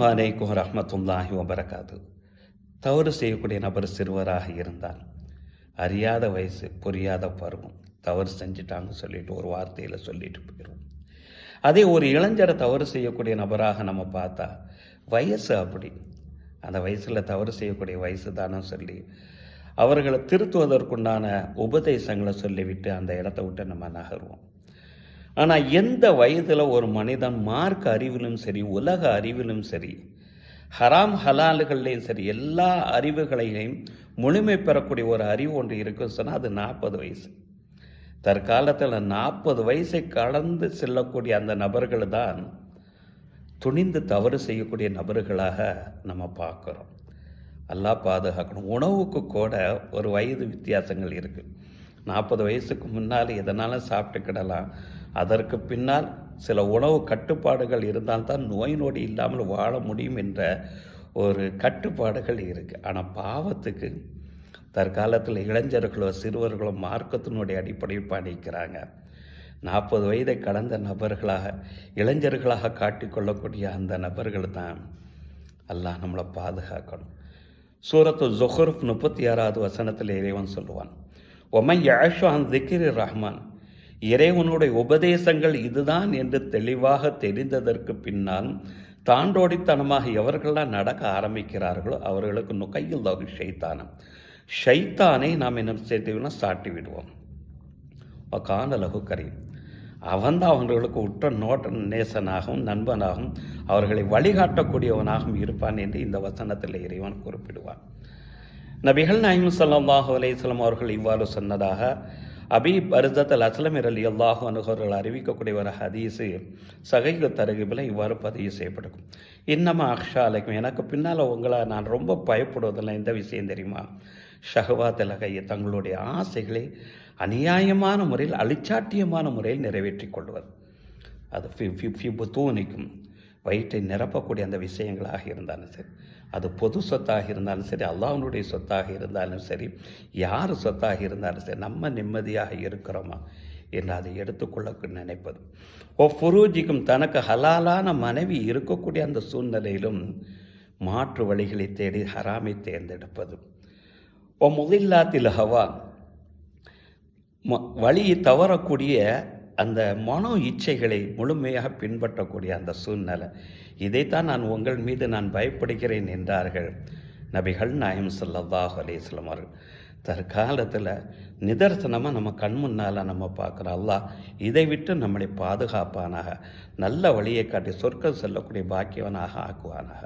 வலைக்கும் ரஹமத்துல்லாஹி வபரகாது தவறு செய்யக்கூடிய நபர் சிறுவராக இருந்தால் அறியாத வயசு புரியாத பருவம் தவறு செஞ்சிட்டாங்க சொல்லிட்டு ஒரு வார்த்தையில் சொல்லிட்டு போயிடும் அதே ஒரு இளைஞரை தவறு செய்யக்கூடிய நபராக நம்ம பார்த்தா வயசு அப்படி. அந்த வயசில் தவறு செய்யக்கூடிய வயசு தானே சொல்லி அவர்களை திருத்துவதற்குண்டான உபதேசங்களை சொல்லிவிட்டு அந்த இடத்த விட்டு நம்ம நகருவோம். ஆனால் எந்த வயதில் ஒரு மனிதன் மார்க் அறிவிலும் சரி உலக அறிவிலும் சரி ஹராம் ஹலாலுகள்லேயும் சரி எல்லா அறிவுகளையும் முழுமை பெறக்கூடிய ஒரு அறிவு ஒன்று இருக்குன்னு சொன்னால் அது நாற்பது வயசு. தற்காலத்தில் நாற்பது வயசை கடந்து செல்லக்கூடிய அந்த நபர்கள் தான் துணிந்து தவறு செய்யக்கூடிய நபர்களாக நம்ம பார்க்குறோம். எல்லாம் பாதுகாக்கணும். உணவுக்கு கூட ஒரு வயது வித்தியாசங்கள் இருக்குது நாற்பது வயசுக்கு முன்னால் எதனால் சாப்பிட்டுக்கிடலாம்? அதற்கு பின்னால் சில உணவு கட்டுப்பாடுகள் இருந்தால்தான் நோய் நொடி இல்லாமல் வாழ முடியும் என்ற ஒரு கட்டுப்பாடுகள் இருக்குது ஆனால் பாவத்துக்கு தற்காலத்தில் இளைஞர்களோ சிறுவர்களோ மார்க்கத்தினுடைய அடிப்படையில் பயணிக்கிறாங்க. நாற்பது வயதை கடந்த நபர்களாக இளைஞர்களாக காட்டிக்கொள்ளக்கூடிய அந்த நபர்கள் தான் அல்லாஹ் நம்மளை பாதுகாக்கணும். சூரத்து ஜொஹருப் முப்பத்தி ஆறாவது வசனத்தில் இறைவன் சொல்லுவான் ஒமை யாஷான் திக்கிரி ரஹ்மான் இறைவனுடைய உபதேசங்கள் இதுதான் என்று தெளிவாக தெரிந்ததற்கு பின்னால் தாண்டோடித்தனமாக எவர்கள்லாம் நடக்க ஆரம்பிக்கிறார்களோ அவர்களுக்கு நுகையில் தகு ஷைத்தானம் ஷைத்தானை நாம் என்ன செய்துவினா சாட்டி விடுவோம் கான லகு கரீம். அவன்தான் அவர்களுக்கு உற்ற நோட்ட நேசனாகவும் நண்பனாகவும் அவர்களை வழிகாட்டக்கூடியவனாகவும் இருப்பான் என்று இந்த வசனத்தில் இறைவன் குறிப்பிடுவான். நபிகள் நாயிம் சல்லாஹூ அலையம் அவர்கள் இவ்வாறு சொன்னதாக அபீப் பர்தத் அல் அஸ்லமிர் அலி அல்லாஹு அனுகர்கள் அறிவிக்கக்கூடிய ஒரு ஹதீஸு சகைகு தருகிபில் இவ்வாறு பதிவு செய்யப்படும் இன்னமா அக்ஷா அலைக்கும். எனக்கு பின்னால் உங்களை நான் ரொம்ப பயப்படுவதில்லை. இந்த விஷயம் தெரியுமா? ஷஹவாத் அலகைய தங்களுடைய ஆசைகளை அநியாயமான முறையில் அழிச்சாட்டியமான முறையில் நிறைவேற்றி கொள்வது. அது தூணிக்கும். வயிற்றை நிரப்பக்கூடிய அந்த விஷயங்களாக இருந்தாலும் சரி அது பொது சொத்தாக இருந்தாலும் சரி அல்லாஹனுடைய சொத்தாக இருந்தாலும் சரி யார் சொத்தாக இருந்தாலும் சரி நம்ம நிம்மதியாக இருக்கிறோமா என்று அதை எடுத்துக்கொள்ள நினைப்பது. ஓ ஃபுரூஜிக்கும் தனக்கு ஹலாலான மனைவி இருக்கக்கூடிய அந்த சூழ்நிலையிலும் மாற்று வழிகளை தேடி ஹராமை தேர்ந்தெடுப்பது. ஓ முதில்லாத்தில் ஹவா வழியை தவறக்கூடிய அந்த மனோ இச்சைகளை முழுமையாக பின்பற்றக்கூடிய அந்த சூழ்நிலை. இதைத்தான் நான் உங்கள் மீது நான் பயப்படுகிறேன் என்றார்கள். நபிகள் நாயம் சல்லாஹ் அலேஸ்லம் அவர்கள். தற்காலத்தில் நிதர்சனமாக நம்ம கண் முன்னால் நம்ம பார்க்குறோம் அல்லாஹ் இதை விட்டு நம்மளை பாதுகாப்பானாக நல்ல வழியை காட்டி சொர்க்கம் செல்லக்கூடிய பாக்கியவனாக ஆக்குவானாக.